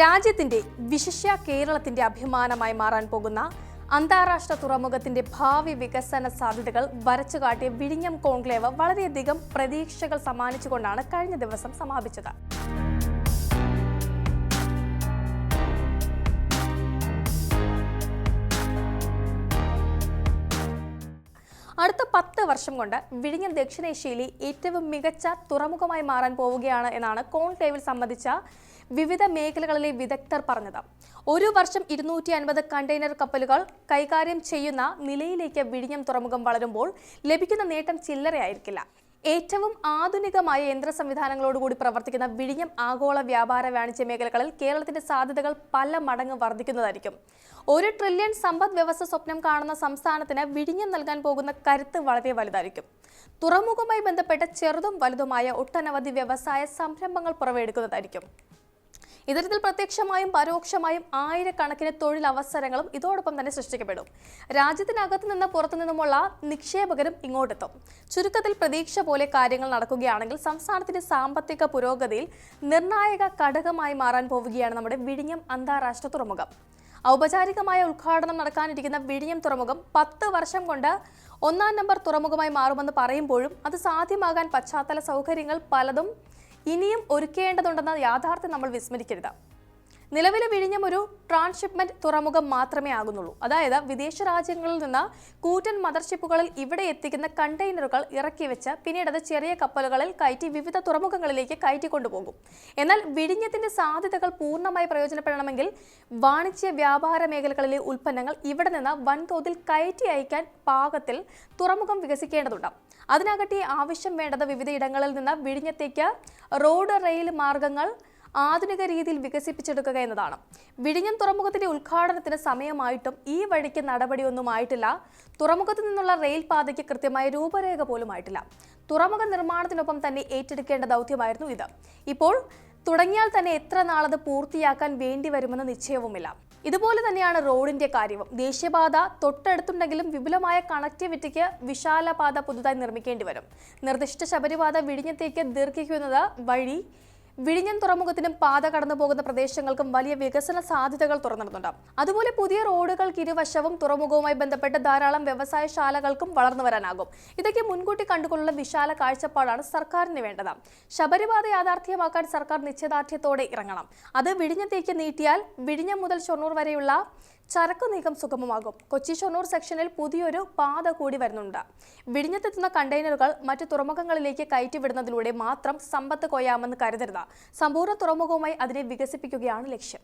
രാജ്യത്തിന്റെ വിശിഷ്യ കേരളത്തിന്റെ അഭിമാനമായി മാറാൻ പോകുന്ന അന്താരാഷ്ട്ര തുറമുഖത്തിന്റെ ഭാവി വികസന സാധ്യതകൾ വരച്ചു കാട്ടിയ വിഴിഞ്ഞം കോൺക്ലേവ് വളരെയധികം പ്രതീക്ഷകൾ സമ്മാനിച്ചുകൊണ്ടാണ് കഴിഞ്ഞ ദിവസം സമാപിച്ചത്. അടുത്ത പത്ത് വർഷം കൊണ്ട് വിഴിഞ്ഞം ദക്ഷിണേഷ്യയിലെ ഏറ്റവും മികച്ച തുറമുഖമായി മാറാൻ പോവുകയാണ് എന്നാണ് കോൺക്ലേവിൽ സംബന്ധിച്ച വിവിധ മേഖലകളിലെ വിദഗ്ധർ പറഞ്ഞത്. ഒരു വർഷം ഇരുന്നൂറ്റി അൻപത് കണ്ടെയ്നർ കപ്പലുകൾ കൈകാര്യം ചെയ്യുന്ന നിലയിലേക്ക് വിഴിഞ്ഞം തുറമുഖം വളരുമ്പോൾ ലഭിക്കുന്ന നേട്ടം ചില്ലറയായിരിക്കില്ല. ഏറ്റവും ആധുനികമായ യന്ത്ര സംവിധാനങ്ങളോടുകൂടി പ്രവർത്തിക്കുന്ന വിഴിഞ്ഞം ആഗോള വ്യാപാര വാണിജ്യ മേഖലകളിൽ കേരളത്തിന്റെ സാധ്യതകൾ പല മടങ്ങ് വർദ്ധിക്കുന്നതായിരിക്കും. ഒരു ട്രില്യൺ സമ്പദ് വ്യവസ്ഥ സ്വപ്നം കാണുന്ന സംസ്ഥാനത്തിന് വിഴിഞ്ഞം നൽകാൻ പോകുന്ന കരുത്ത് വളരെ വലുതായിരിക്കും. തുറമുഖവുമായി ബന്ധപ്പെട്ട ചെറുതും വലുതുമായ ഒട്ടനവധി വ്യവസായ സംരംഭങ്ങൾ പുറവെടുക്കുന്നതായിരിക്കും. ഇത്തരത്തിൽ പ്രത്യക്ഷമായും പരോക്ഷമായും ആയിരക്കണക്കിന് തൊഴിലവസരങ്ങളും ഇതോടൊപ്പം തന്നെ സൃഷ്ടിക്കപ്പെടും. രാജ്യത്തിനകത്തു നിന്ന് പുറത്തു നിന്നുമുള്ള നിക്ഷേപകരും ഇങ്ങോട്ടെത്തും. ചുരുക്കത്തിൽ പ്രതീക്ഷ പോലെ കാര്യങ്ങൾ നടക്കുകയാണെങ്കിൽ സംസ്ഥാനത്തിന്റെ സാമ്പത്തിക പുരോഗതിയിൽ നിർണായക ഘടകമായി മാറാൻ പോവുകയാണ് നമ്മുടെ വിഴിഞ്ഞം അന്താരാഷ്ട്ര തുറമുഖം. ഔപചാരികമായ ഉദ്ഘാടനം നടക്കാനിരിക്കുന്ന വിഴിഞ്ഞം തുറമുഖം പത്ത് വർഷം കൊണ്ട് ഒന്നാം നമ്പർ തുറമുഖമായി മാറുമെന്ന് പറയുമ്പോഴും അത് സാധ്യമാകാൻ പശ്ചാത്തല സൗകര്യങ്ങൾ പലതും ഇനിയും ഒരുക്കേണ്ടതുണ്ടെന്ന യാഥാർത്ഥ്യം നമ്മൾ വിസ്മരിക്കരുത്. നിലവിലെ വിഴിഞ്ഞം ഒരു ട്രാൻസ്ഷിപ്മെന്റ് തുറമുഖം മാത്രമേ ആകുന്നുള്ളൂ. അതായത് വിദേശ രാജ്യങ്ങളിൽ നിന്ന് കൂറ്റൻ മദർഷിപ്പുകളിൽ ഇവിടെ എത്തിക്കുന്ന കണ്ടെയ്നറുകൾ ഇറക്കി വെച്ച് പിന്നീട് അത് ചെറിയ കപ്പലുകളിൽ കയറ്റി വിവിധ തുറമുഖങ്ങളിലേക്ക് കയറ്റി കൊണ്ടുപോകും. എന്നാൽ വിഴിഞ്ഞത്തിന്റെ സാധ്യതകൾ പൂർണമായി പ്രയോജനപ്പെടണമെങ്കിൽ വാണിജ്യ വ്യാപാര മേഖലകളിലെ ഉൽപ്പന്നങ്ങൾ ഇവിടെ നിന്ന് വൻതോതിൽ കയറ്റി അയക്കാൻ പാകത്തിൽ തുറമുഖം വികസിക്കേണ്ടതുണ്ട്. അതിനാകട്ടെ ആവശ്യം വേണ്ടത് വിവിധയിടങ്ങളിൽ നിന്ന് വിഴിഞ്ഞത്തേക്ക് റോഡ് റെയിൽ മാർഗങ്ങൾ ആധുനിക രീതിയിൽ വികസിപ്പിച്ചെടുക്കുക എന്നതാണ്. വിഴിഞ്ഞം തുറമുഖത്തിന്റെ ഉദ്ഘാടനത്തിന് സമയമായിട്ടും ഈ വഴിക്ക് നടപടിയൊന്നും ആയിട്ടില്ല തുറമുഖത്തു നിന്നുള്ള റെയിൽ പാതയ്ക്ക് കൃത്യമായ രൂപരേഖ പോലും ആയിട്ടില്ല തുറമുഖ നിർമ്മാണത്തിനൊപ്പം തന്നെ ഏറ്റെടുക്കേണ്ട ദൗത്യമായിരുന്നു ഇത്. ഇപ്പോൾ തുടങ്ങിയാൽ തന്നെ എത്ര നാളത് പൂർത്തിയാക്കാൻ വേണ്ടി വരുമെന്ന നിശ്ചയവുമില്ല. ഇതുപോലെ തന്നെയാണ് റോഡിന്റെ കാര്യവും. ദേശീയപാത തൊട്ടടുത്തുണ്ടെങ്കിലും വിപുലമായ കണക്ടിവിറ്റിക്ക് വിശാല പാത പുതുതായി നിർമ്മിക്കേണ്ടി വരും. നിർദ്ദിഷ്ട ശബരിപാത വിഴിഞ്ഞത്തേക്ക് ദീർഘിക്കുന്നത് വഴി വിഴിഞ്ഞം തുറമുഖത്തിനും പാത കടന്നു പോകുന്ന പ്രദേശങ്ങൾക്കും വലിയ വികസന സാധ്യതകൾ തുറന്നിടുന്നുണ്ട്. അതുപോലെ പുതിയ റോഡുകൾക്ക് ഇരുവശവും തുറമുഖവുമായി ബന്ധപ്പെട്ട് ധാരാളം വ്യവസായ ശാലകൾക്കും വളർന്നു വരാനാകും. ഇതൊക്കെ മുൻകൂട്ടി കണ്ടുകൊണ്ടുള്ള വിശാല കാഴ്ചപ്പാടാണ് സർക്കാരിന് വേണ്ടത്. ശബരിപാത യാഥാർത്ഥ്യമാക്കാൻ സർക്കാർ നിശ്ചയദാർഢ്യത്തോടെ ഇറങ്ങണം. അത് വിഴിഞ്ഞത്തേക്ക് നീട്ടിയാൽ വിഴിഞ്ഞം മുതൽ ഷൊർണൂർ വരെയുള്ള ചരക്കു നീക്കം സുഗമമാകും. കൊച്ചി ഷൊർണൂർ സെക്ഷനിൽ പുതിയൊരു പാത കൂടി വരുന്നുണ്ട്. വിഴിഞ്ഞത്തെത്തുന്ന കണ്ടെയ്നറുകൾ മറ്റു തുറമുഖങ്ങളിലേക്ക് കയറ്റിവിടുന്നതിലൂടെ മാത്രം സമ്പത്ത് കൊയ്യാമെന്ന് കരുതരുത്. സമ്പൂർണ തുറമുഖവുമായി അതിനെ വികസിപ്പിക്കുകയാണ് ലക്ഷ്യം.